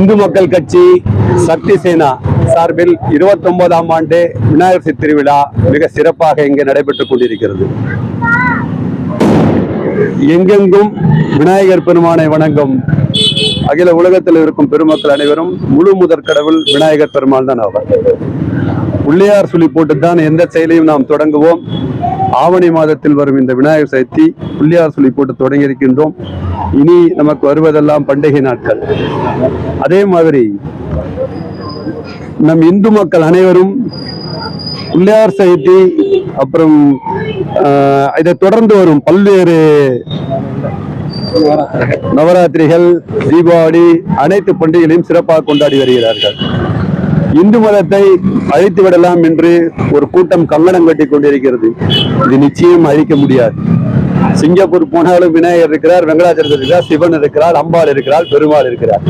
இந்து மக்கள் கட்சி சக்தி சேனா சார்பில் 29ஆம் ஆண்டு விநாயகர் சதுர்த்தி திருவிழா மிக சிறப்பாக இங்கு நடைபெற்றுக் கொண்டிருக்கிறது. எங்கெங்கும் விநாயகர் பெருமானை வணங்கும் அகில உலகத்தில் இருக்கும் பெருமக்கள் அனைவரும் முழு முதற் கடவுள் விநாயகர் பெருமான் தான் அவர் உள்ளியார் சொல்லி போட்டுத்தான் எந்த செயலையும் நாம் தொடங்குவோம். ஆவணி மாதத்தில் வரும் இந்த விநாயகர் சதுர்த்தி புள்ளியார் சொல்லி போட்டு தொடங்கி இருக்கின்றோம் இனி நமக்கு வருவதெல்லாம் பண்டிகை நாட்கள். அதே மாதிரி நம் இந்து மக்கள் அனைவரும் பிள்ளையார் சதுர்த்தி அப்புறம் ஆஹ், இதை தொடர்ந்து வரும் பல்வேறு நவராத்திரிகள் தீபாவளி அனைத்து பண்டிகைகளையும் சிறப்பாக கொண்டாடி வருகிறார்கள். இந்து மதத்தை அழித்து விடலாம் என்று ஒரு கூட்டம் கங்கணம் கட்டி கொண்டிருக்கிறது. இது நிச்சயம் அழிக்க முடியாது. சிங்கப்பூர் போனாலும் விநாயகர் இருக்கிறார் வெங்கடாச்சலத்தில் இருக்கிறார் சிவன் இருக்கிறார் அம்பாள் இருக்கிறார் பெருமாள் இருக்கிறார்.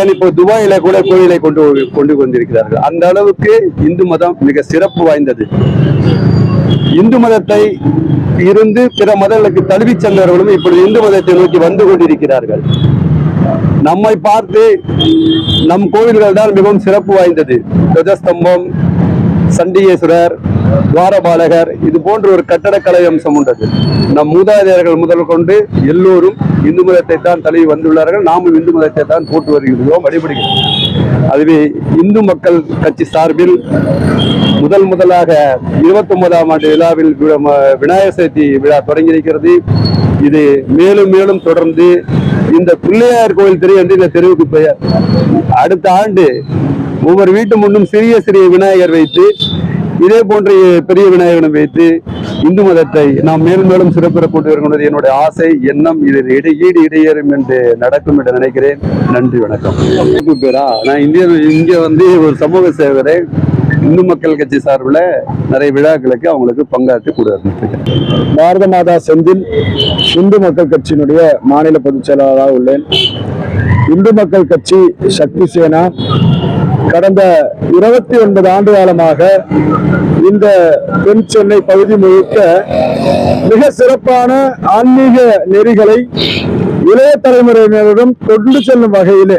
ஏன் இப்போ துபாயில கூட கோயிலை கொண்டு கொண்டு வந்திருக்கிறார்கள்? அந்த அளவுக்கு இந்து மதம் மிக சிறப்பு வாய்ந்தது. இந்து மதத்தை இருந்து பிற மதங்களுக்கு தழுவிச் சென்றவர்களும் இப்பொழுது இந்து மதத்தை நோக்கி வந்து கொண்டிருக்கிறார்கள். நம்மை பார்த்து நம் கோவில்கள் தான் மிகவும் சிறப்பு வாய்ந்தது. துவஜஸ்தம்பம் சண்டிகேஸ்வரர் துவாரபாலகர் இது போன்ற ஒரு கட்டடக்கலை அம்சம் உண்டது. நம் மூதாதையர்கள் முதல் கொண்டு எல்லோரும் இந்து மதத்தை தான் தழுவி வந்துள்ளார்கள். நாமும் இந்து மதத்தை தான் போட்டு வருகிறோம் வழிபடுகிறோம். அதுவே இந்து மக்கள் கட்சி சார்பில் முதல் முதலாக இருபத்தி ஒன்பதாம் ஆண்டு விழாவில் ம- விநாயகர் சதுர்த்தி விழா தொடங்கி இருக்கிறது இது மேலும் மேலும் தொடர்ந்து இந்த பிள்ளையார் கோயில் தெரு என்று இந்த தெருவுக்கு பெயர் அடுத்த ஆண்டு ஒவ்வொரு வீட்டு முன்னும் சிறிய சிறிய விநாயகர் வைத்து இதே போன்ற பெரிய விநாயகனும் வைத்து இந்து மதத்தை நாம் மேலும் மேலும் சிறப்பிற கொண்டு வருகிறது என்னுடைய ஆசை எண்ணம் இதில் இடை ஈடு இடையேறும் என்று நடக்கும் என்று நினைக்கிறேன். நன்றி வணக்கம். பேரா? நான் இந்திய இங்கே வந்து ஒரு சமூக சேவரை இந்து மக்கள் கட்சி சார்பில் நிறைய விழாக்களுக்கு அவங்களுக்கு பங்காற்றி கொடுத்துருக்கேன் பாரத மாதா செந்தில் இந்து மக்கள் கட்சியினுடைய மாநில பொதுச் செயலாளராக உள்ளேன். இந்து மக்கள் கட்சி சக்தி சேனா கடந்த இருபத்தி ஒன்பது ஆண்டு காலமாக இந்த தென் சென்னை பகுதி முழுக்க மிக சிறப்பான ஆன்மீக நெறிகளை இளைய தலைமுறையினரிடம் கொண்டு செல்லும் வகையிலே.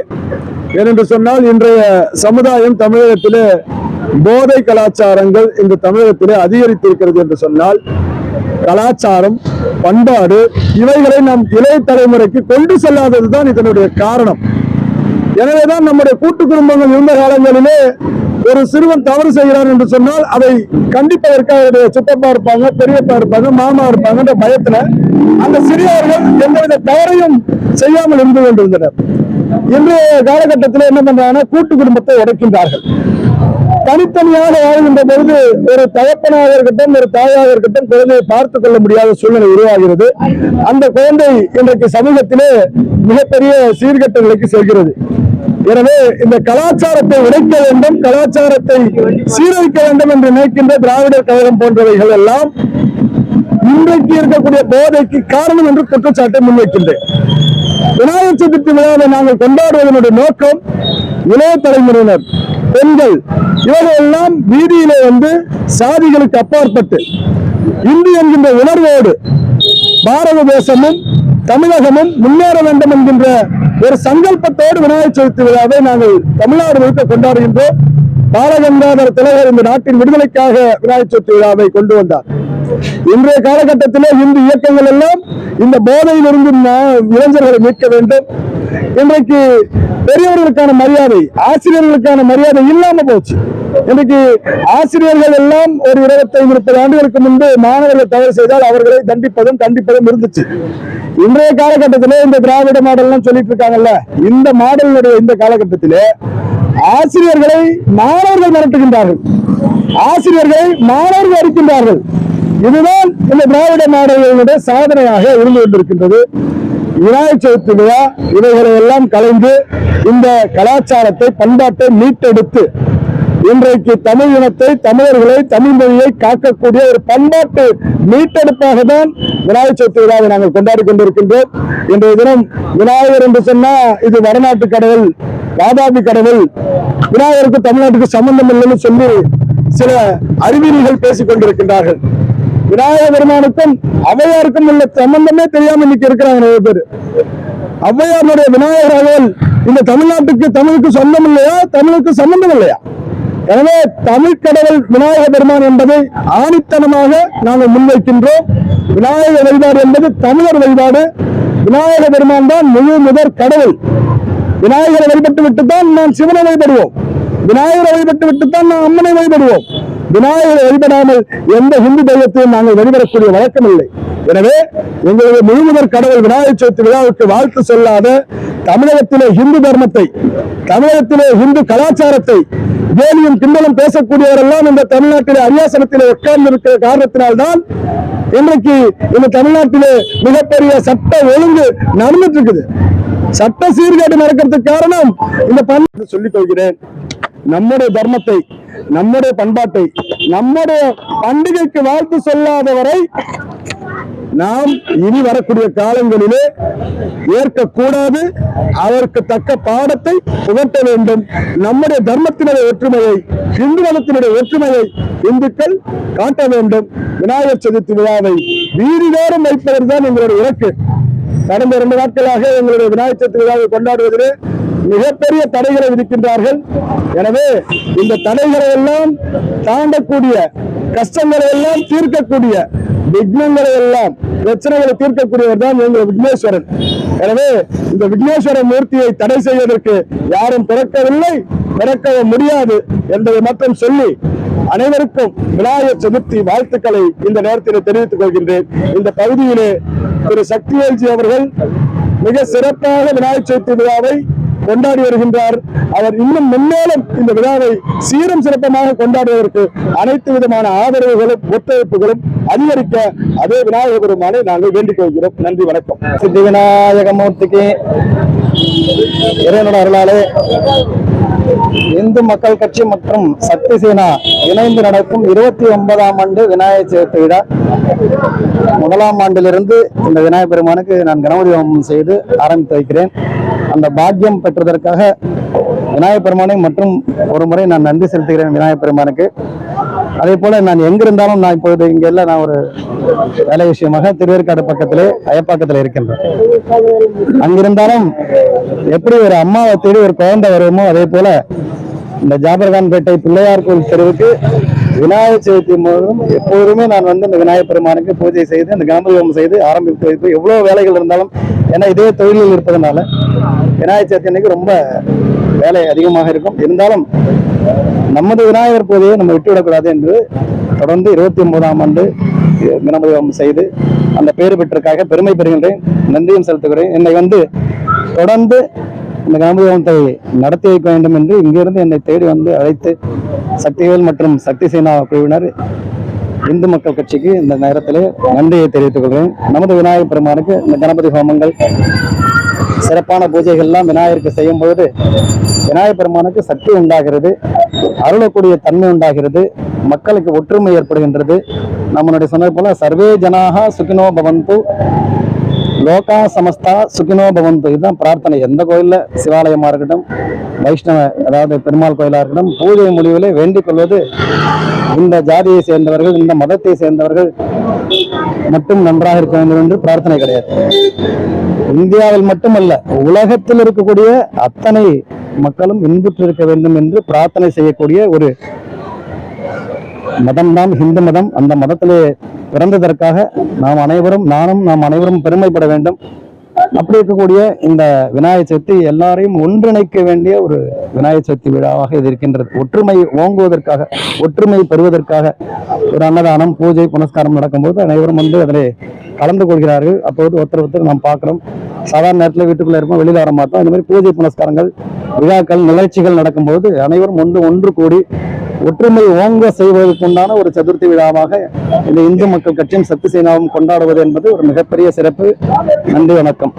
ஏனென்று சொன்னால் இன்றைய சமுதாயம் தமிழகத்திலே போதை கலாச்சாரங்கள் இந்த தமிழகத்திலே அதிகரித்திருக்கிறது என்று சொன்னால் கலாச்சாரம் பண்பாடு இவைகளை நம் இளைய தலைமுறைக்கு கொண்டு செல்லாததுதான் இதனுடைய காரணம். எனவேதான் நம்முடைய கூட்டு குடும்பங்கள் இருந்த காலங்களிலே ஒரு சிறுவன் தவறு செய்கிறான் என்று சொன்னால் அதை கண்டிப்பதற்காக அவருடைய சித்தப்பா இருப்பாங்க பெரியப்பா இருப்பாங்க மாமா இருப்பாங்கன்ற பயத்துல அந்த சிறியவர்கள் எந்தவித தவறையும் செய்யாமல் இருந்து கொண்டிருந்தனர். இன்றைய காலகட்டத்தில் என்ன பண்றாங்கன்னா கூட்டு குடும்பத்தை உடைக்கின்றார்கள். தனித்தனியாக வாழ்கின்ற பொழுது ஒரு தகப்பனாக இருக்கட்டும் ஒரு தாயாக இருக்கட்டும் குழந்தையை பார்த்துக் கொள்ள முடியாத சூழ்நிலை உருவாகிறது. அந்த குழந்தை இன்றைக்கு சமூகத்திலே மிகப்பெரிய சீர்கெட்ட நிலைக்கு செல்கிறது. எனவே இந்த கலாச்சாரத்தை உடைக்க வேண்டும் கலாச்சாரத்தை சீரழிக்க வேண்டும் என்று நினைக்கின்ற திராவிடர் கழகம் போன்றவைகள் எல்லாம் இன்றைக்கு இருக்கக்கூடிய போதைக்கு காரணம் என்று குற்றச்சாட்டை முன்வைக்கின்றேன். விநாயகர் சதுர்த்தி விழாவை நாங்கள் கொண்டாடுவதனுடைய நோக்கம் இளைய தலைமுறையினர் பெண்கள் இவர்கள் எல்லாம் வீதியிலே வந்து சாதிகளுக்கு அப்பாற்பட்டு இந்து என்கின்ற உணர்வோடு பாரத தேசமும் தமிழகமும் முன்னேற வேண்டும் என்கின்ற ஒரு சங்கல்பத்தோடு விநாயகர் சதுர்த்தி விழாவை நாங்கள் தமிழ்நாடு முழுக்க கொண்டாடுகின்றோம். பாலகங்காதர திலகர் இந்த நாட்டின் விடுதலைக்காக விநாயகர் சதுர்த்தி விழாவை கொண்டு வந்தார். இன்றைய காலகட்டத்திலே இந்து இயக்கங்கள் எல்லாம் இந்த போதையிலிருந்து இளைஞர்களை மீட்க வேண்டும். இன்றைக்கு பெரியவர்களுக்கான மரியாதை ஆசிரியர்களுக்கான மரியாதை இல்லாம போச்சு. இன்றைக்கு ஆசிரியர்கள் எல்லாம் ஒரு இருபத்தைந்து முப்பது ஆண்டுகளுக்கு முன்பு மாணவர்கள் தவறு செய்தால் அவர்களை தண்டிப்பதும் கண்டிப்பதும் இருந்துச்சு. இன்றைய காலகட்டத்திலே இந்த திராவிட மாடல்லாம் சொல்லிட்டு இருக்காங்கல்ல இந்த மாடலுடைய இந்த காலகட்டத்திலே ஆசிரியர்களை மாணவர்கள் மிரட்டுகின்றார்கள். ஆசிரியர்களை மாணவர்கள் அடிக்கின்றார்கள். இதுதான் இந்த திராவிட மாடல்களுடைய சாதனையாக இருந்து கொண்டிருக்கின்றது. விநாயகர் சதுர்த்தி விழா இவைகளை எல்லாம் கலைந்து இந்த கலாச்சாரத்தை பண்பாட்டை மீட்டெடுத்து இன்றைக்கு தமிழ் இனத்தை தமிழர்களை தமிழ் மொழியை காக்கக்கூடிய ஒரு பண்பாட்டு மீட்டெடுப்பாக தான் விநாயகர் சதுர்த்தி விழாவை நாங்கள் கொண்டாடி கொண்டிருக்கின்றோம். இன்றைய தினம் விநாயகர் என்று சொன்னா இது வடநாட்டு கடவுள் வாதாபி கடவுள். விநாயகருக்கு தமிழ்நாட்டுக்கு சம்பந்தம் இல்லைன்னு சொல்லி சில அறிவியல்கள் பேசிக் கொண்டிருக்கின்றார்கள். விநாயக பெருமானுக்கும் அவையாருக்கும் உள்ள சம்பந்தமே தெரியாம இன்னைக்கு இருக்கிறாங்க நிறைய பேர். அவ்வையாருடைய விநாயகர் அவர்கள் இந்த தமிழ்நாட்டுக்கு தமிழுக்கு சொந்தம் இல்லையா? தமிழுக்கு சம்பந்தம் இல்லையா? எனவே தமிழ் கடவுள் விநாயக பெருமான் என்பதை ஆணித்தனமாக நாங்கள் முன்வைக்கின்றோம். விநாயக வழிபாடு என்பது தமிழர் வழிபாடு. விநாயக பெருமான் தான் முழு முதற் கடவுள். விநாயகரை வழிபட்டு விட்டுத்தான் நாம் சிவனை வழிபடுவோம். விநாயகரை வழிபட்டு விட்டுத்தான் நாம் அம்மனை வழிபடுவோம். விநாயகரை வழிபடாமல் எந்த இந்து தெய்வத்தையும் நாங்கள் வழிபடக்கூடிய வழக்கம் இல்லை எனவே எங்களுடைய முழுமுதற் கடவுள் விநாயகர் சதுர்த்தி விழாவுக்கு வாழ்த்து சொல்லாத தமிழகத்திலே இந்து தர்மத்தை தமிழகத்திலே இந்து கலாச்சாரத்தை வேலியும் கிண்டலும் பேசக்கூடியவரெல்லாம் இந்த தமிழ்நாட்டிலே அரியாசனத்திலே உட்கார்ந்து இருக்கிற காரணத்தினால்தான் இன்றைக்கு இந்த தமிழ்நாட்டிலே மிகப்பெரிய சட்ட ஒழுங்கு நடந்துட்டு இருக்குது. சட்ட சீர்கேடு நடக்கிறதுக்கு காரணம் இந்த பண்பாட்டை சொல்லிக் கொள்கிறேன் நம்முடைய தர்மத்தை நம்முடைய பண்பாட்டை நம்முடைய பண்டிகைக்கு வாழ்த்து சொல்லாதவரை நாம் இனி வரக்கூடிய காலங்களிலே ஏற்கக்கூடாது. அதற்கு தக்க பாடத்தை புகட்ட வேண்டும். நம்முடைய தர்மத்தினுடைய ஒற்றுமையை இந்து மதத்தினுடைய ஒற்றுமையை இந்துக்கள் காட்ட வேண்டும். விநாயகர் சதுர்த்தி விழாவை வீதிதோறும் வைப்பதுதான் எங்களுடைய இலக்கு. கடந்த இரண்டு நாட்களாக எங்களுடைய விநாயகர் சதுர்த்தி விழாவை கொண்டாடுவதிலே மிகப்பெரிய தடைகளை விதிக்கின்றார்கள். எனவே இந்த தடைகளை எல்லாம் தாண்டக்கூடிய கஷ்டங்களை எல்லாம் தீர்க்கக்கூடிய விக்னங்களை எல்லாம் பிரச்சனைகளை தீர்க்கக்கூடியவர் தான் எங்கள் விக்னேஸ்வரன். எனவே இந்த விக்னேஸ்வர மூர்த்தியை தடை செய்வதற்கு யாரும் பிறக்கவில்லை பிறக்கவும் முடியாது என்பதை மட்டும் சொல்லி அனைவருக்கும் விநாயகர் சதுர்த்தி வாழ்த்துக்களை இந்த நேரத்தில் தெரிவித்துக் கொள்கின்றேன். இந்த பகுதியிலே திரு சக்திவேல்ஜி அவர்கள் மிக சிறப்பாக விநாயகர் சதுர்த்தி விழாவை கொண்டாடி வருகின்றார். அவர் இன்னும் மென்மேலும் இந்த விழாவை சீரும் சிறப்பமாக கொண்டாடுவதற்கு அனைத்து விதமான ஆதரவுகளும் ஒத்துழைப்புகளும் அதிகரிக்க அதே விநாயக பெருமானை நாங்கள் வேண்டிக் கொள்கிறோம். நன்றி வணக்கம். சித்தி விநாயக மூர்த்திக்கு இறைவனோட அருளாலே இந்து மக்கள் கட்சி மற்றும் சக்தி சேனா இணைந்து நடக்கும் இருபத்தி ஒன்பதாம் ஆண்டு விநாயகர் சதுர்த்தி விழா. முதலாம் ஆண்டிலிருந்து இந்த விநாயகர் பெருமானுக்கு நான் கணபதி ஹோமம் செய்து ஆரம்பித்து வைக்கிறேன். அந்த பாக்கியம் பெற்றதற்காக விநாயகர் பெருமானை மற்றும் ஒரு முறை நான் நன்றி செலுத்துகிறேன் விநாயகர் பெருமானுக்கு. அதே போல நான் எங்கிருந்தாலும் நான் இப்பொழுது இங்க எல்லாம் நான் ஒரு வேலை விஷயமாக திருவேற்காடு பக்கத்திலே அயப்பாக்கத்தில் இருக்கின்றேன். அங்கிருந்தாலும் எப்படி ஒரு அம்மாவை தேடி ஒரு குழந்தை வருமோ அதே போல இந்த ஜாபர்கான்பேட்டை பிள்ளையார் கோவில் தெருவுக்கு விநாயகர் சதுர்த்தி மூலம் எப்போதுமே நான் வந்து இந்த விநாயகர் பெருமானுக்கு பூஜை செய்து அந்த கணபதி செய்து ஆரம்பித்து வைப்பு எவ்வளோ வேலைகள் இருந்தாலும் ஏன்னா இதே தொழிலில் இருப்பதனால விநாயகர் சதுர்த்தி அன்னைக்கு ரொம்ப வேலை அதிகமாக இருக்கும். இருந்தாலும் நமது விநாயகர் பூஜையை நம்ம விட்டுவிடக்கூடாது என்று தொடர்ந்து இருபத்தி ஒன்பதாம் ஆண்டு கணபதி செய்து அந்த பேறு பெற்றக்காக பெருமை பெறுகின்றேன். நன்றியும் செலுத்துகிறேன். என்னை வந்து தொடர்ந்து இந்த கணபதி நடத்தி வைக்க வேண்டும் என்று இங்கிருந்து என்னை தேடி வந்து அழைத்து சக்திவேல் மற்றும் சக்தி சேனா குழுவினர் இந்து மக்கள் கட்சிக்கு இந்த நேரத்திலே நன்றியை தெரிவித்துக் கொள்கிறேன். நமது விநாயகர் பெருமானுக்கு இந்த கணபதி ஹோமங்கள் சிறப்பான பூஜைகள்லாம் விநாயகருக்கு செய்யும் பொழுது விநாயகர் பெருமானுக்கு சக்தி உண்டாகிறது அருளக்கூடிய தன்மை உண்டாகிறது மக்களுக்கு ஒற்றுமை ஏற்படுகின்றது. நம்மளுடைய சொன்னது போல சர்வே ஜனாக சுகினோ பவந்து லோகா சமஸ்தா சுகினோ பவந்து. இதுதான் பிரார்த்தனை. எந்த கோயில்ல சிவாலயமா இருக்கட்டும் வைஷ்ணவ அதாவது பெருமாள் கோயிலா இருக்கட்டும் பூஜை முடிவில் வேண்டிக் கொள்வது இந்த ஜாதியை சேர்ந்தவர்கள் இந்த மதத்தை சேர்ந்தவர்கள் மட்டும் நன்றாக இருக்க வேண்டும் என்று பிரார்த்தனை கிடையாது. இந்தியாவில் மட்டுமல்ல உலகத்தில் இருக்கக்கூடிய அத்தனை மக்களும் இன்புற்று இருக்க வேண்டும் என்று பிரார்த்தனை செய்யக்கூடிய ஒரு மதம்தான் ஹிந்து மதம். அந்த மதத்திலே பிறந்ததற்காக நாம் அனைவரும் நானும் நாம் அனைவரும் பெருமைப்பட வேண்டும். அப்படி இருக்கக்கூடிய இந்த விநாயகர் சதுர்த்தி எல்லாரையும் ஒன்றிணைக்க வேண்டிய ஒரு விநாயகர் சதுர்த்தி விழாவாக இது இருக்கின்றது. ஒற்றுமை ஓங்குவதற்காக ஒற்றுமை பெறுவதற்காக ஒரு அன்னதானம் பூஜை புனஸ்காரம் நடக்கும்போது அனைவரும் வந்து அதில் கலந்து கொள்கிறார்கள். அப்போது ஒருத்தர் ஒருத்தர் நாம் பார்க்குறோம். சாதாரண நேரத்தில் வீட்டுக்குள்ளே இருப்போம் வெளியில வர மாட்டோம். இந்த மாதிரி பூஜை புனஸ்காரங்கள் விழாக்கள் நிகழ்ச்சிகள் நடக்கும்போது அனைவரும் ஒன்று ஒன்று கூடி ஒற்றுமை ஓங்க செய்வதற்குண்டான ஒரு சதுர்த்தி விழாவாக இந்த இந்து மக்கள் கட்சியும் சக்தி சேனாவும் கொண்டாடுவது என்பது ஒரு மிகப்பெரிய சிறப்பு. நன்றி வணக்கம்.